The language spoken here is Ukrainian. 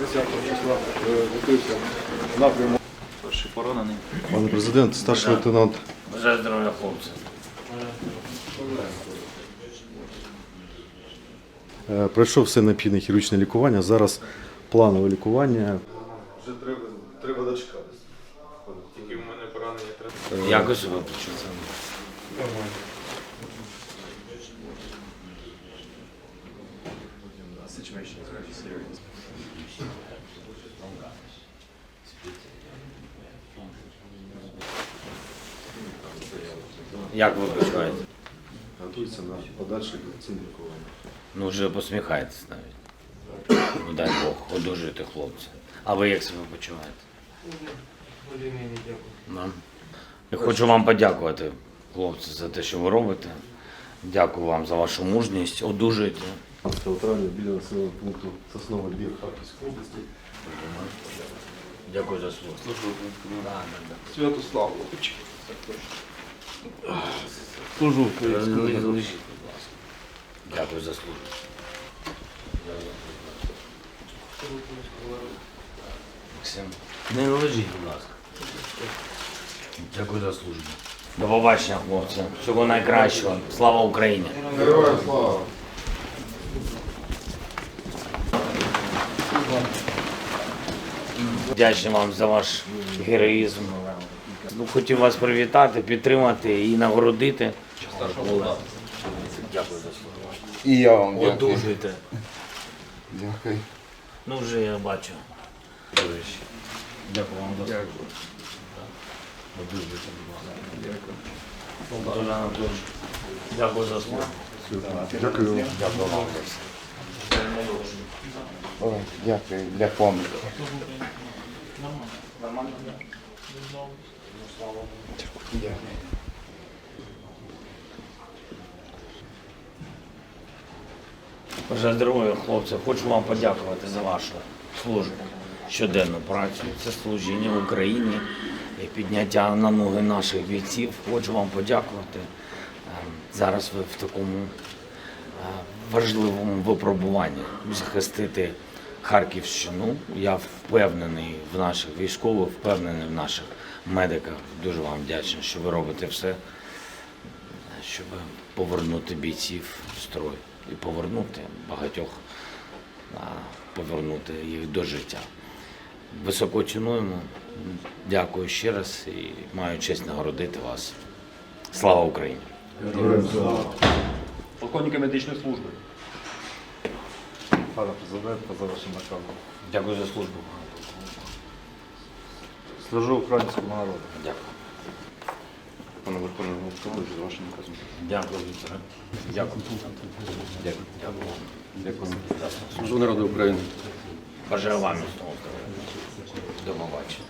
10 числа е, готується напрямок. Перший поранений. Пане президент, старший лейтенант. Бажаю здоров'я, хлопці. Е, Пройшов все необхідне хірургічне лікування. Зараз планове лікування. Вже треба, треба дочекатися. Тільки в мене поранення треба. Як ви почули? Як ви почуваєте? Готується на подальше лікаційне лікування. Ну вже посміхаєтесь навіть. Ну дай Бог, одужуйте хлопці. А ви як себе почуваєте? Ну, Я хочу вам подякувати, хлопці, за те, що ви робите. Дякую вам за вашу мужність. Одужуйте. 15 травня біля населеного пункту Сосновий Бір Харківської області. Дякую за да. Святослав. Служу. Лежіть, будь ласка. Дякую за службу. Максим, не лежіть, будь ласка. Дякую за службу. До побачення, хлопці. Всього найкращого. Слава Україні! Героям слава! Вдячний вам за ваш героїзм. Ну, хотів вас привітати, підтримати і нагородити. Дякую за службу. І я вам дякую. Одужуйте. Дякую. Ну вже я бачу. Дякую вам службу. Одужуйте, будь ласка. Дякую. Анатолійович, Дякую за службу. Дякую. Дякую вам дякую для пам'яті. Дякую. Бажаю здоров'я, хлопці. Хочу вам подякувати за вашу службу, щоденну працю. Це служіння Україні і підняття на ноги наших бійців. Хочу вам подякувати. Е, Зараз ви в такому е, важливому випробуванні захистити Харківщину. Я впевнений в наших військових, впевнений в наших медиках. Дуже вам вдячний, що ви робите все щоб повернути бійців в строй і повернути багатьох, повернути їх до життя. Високо цінуємо. Дякую ще раз і маю честь нагородити вас. Слава Україні! Полковника медичної служби. Пане президент, за вашим наказом. Дякую за службу. Служу українському народу. Дякую. Пане Верховний Головкович, за вашим наказом. Дякую, Вікторе. Дякую. Дякую. Дякую. Дякую. Служу народу України. Бажаю вам. До побачення.